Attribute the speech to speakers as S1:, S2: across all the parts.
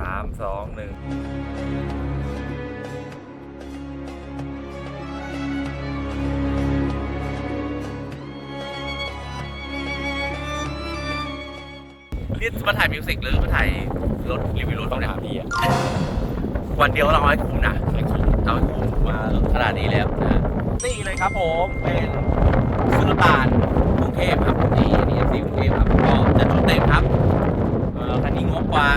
S1: สามสองหนึ่งนี่มาถ่ายมิวสิกหรือมาถ่ายรถรีวิวรถ
S2: ต้
S1: บ้า
S2: อง
S1: เนี่ย
S2: หาพี่อะ
S1: วันเดียวเราเอาให้คุ้มนะ
S2: ไอ้คุณ
S1: เอาให้คุ้มมาขนาดนี้แล้วนะนี่เลยครับผมเป็นสุลต่านกรุงเทพครับนี่นี่ซีกรุงเทพครับก็จะชุดเต็มครับเอ่อคันนี้งบกว่า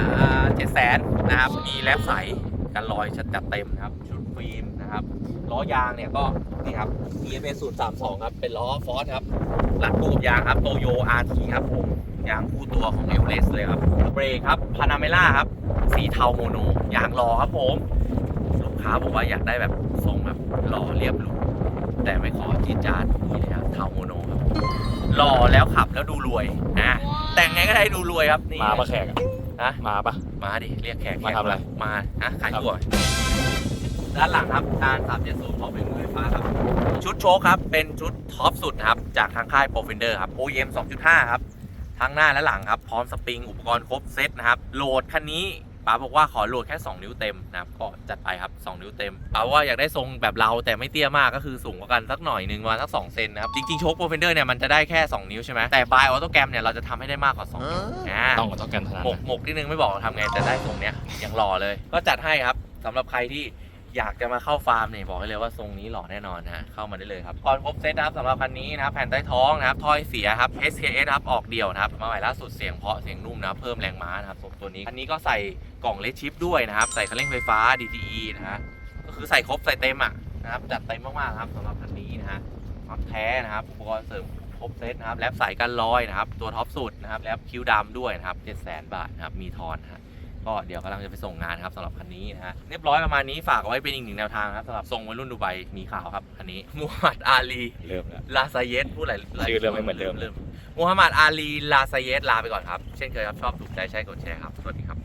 S1: เจ็ดแส นนะครับ มีแลบใสกันรอยชัดจัดเต็มนะครับ ชุดฟิล์มนะครับล้อยางเนี่ยก็นี่ครับ EFS 032 ครับ เป็นล้อฟอสครับ หลังคู่กับยางครับโตโย RT ครับผมยางคู่ตัวของเอลเลสเลยครับเบรกครับพานาเมล่าครับ สีเทาโมโนยางรอครับผมลูกค้าบอกว่าอยากได้แบบทรงแบบหล่อเรียบหรูแต่ไม่ขอจีจาดนี่เลยครับเทาโมโนครับหล่อแล้วขับแล้วดูรวยนะแต่งไงก็ได้ดูรวยครับนี่
S2: มาปะแขก อะ
S1: นะ
S2: มาปะ
S1: มาดิ เรียกแขก
S2: มาทำอะไร
S1: มาฮะขายตัวด้านหลังครับการ370ของเป็นมือไฟฟ้าครับ ชุดโชคครับ เป็นชุดท็อปสุดนะครับ จากทางค่าย p r o f e n d e r ครับ OEM 2.5 ครับ ทั้งหน้าและหลังครับ พร้อมสปริง อุปกรณ์ครบเซตนะครับ โหลดคันนี้ ป๋าบอกว่าขอโหลดแค่ 2 นิ้วเต็มนะครับก็จัดไปครับ 2 นิ้วเต็มป๋าว่าอยากได้ทรงแบบเราแต่ไม่เตี้ยมากก็คือสูงกว่ากันสักหน่อยนึงประมาณสัก2เซนนะครับ จริงๆโชค p r o f e n d e r เนี่ยมันจะได้แค่ 2 นิ้วใช่ไหมแต่ by autogram เนี่ยเราจะทำให้ได้มากกว่า 2 นิ้วอ่า
S2: ต้องกับต้องกันขนาด
S1: หมก
S2: นั้น
S1: หมกนิดนึงไม่บอกทำไงแต่ได้ทรงเนี้ยยังหล่อเลย ก็จัดให้ครับสำหรับใครที่ อยากจะมาเข้าฟาร์มเนี่ยบอกให้เลยว่าทรงนี้หล่อแน่นอนนะฮะเข้ามาได้เลยครับก่อนครบเซตนะครับสำหรับคันนี้นะครับแผ่นใต้ท้องนะครับถ้อยเสียครับ SKS ครับออกเดี่ยวนะครับมาใหม่ล่าสุดเสียงเพาะเสียงนุ่มนะเพิ่มแรงม้านะครับสมตัวนี้อันนี้ก็ใส่กล่องเลสชิปด้วยนะครับใส่คันเร่งไฟฟ้า DTE นะฮะก็คือใส่ครบใส่เต็มอะนะครับจัดเต็มมากๆครับสำหรับคันนี้นะฮะน็อตแท้นะครับอุปกรณ์เสริมครบเซตนะครับแลบสายกันลอยนะครับตัวท็อปสุดนะครับแลบคิ้วดำด้วยนะครับ7 0 0 0 0บาทนะครับมีทอนฮะ ก็เดี๋ยวกำลังจะไปส่งงานครับสำหรับคันนี้นะฮะเรียบร้อยประมาณนี้ฝากเอาไว้เป็นอีกหนึ่งแนวทางครับสำหรับทรงวัยรุ่นดูไบมีข่าวครับคันนี้มูฮัมหมัดอาลี
S2: เริ่มแล้ว
S1: ลาซาเยสพูดอะไร
S2: ชื่อเริ่มไม่เหมือนเดิม
S1: มูฮัมหมัดอาลีลาซาเยสลาไปก่อนครับ เช่นเคยครับชอบถูกใจใช้กดแชร์ครับสวัสดีครับ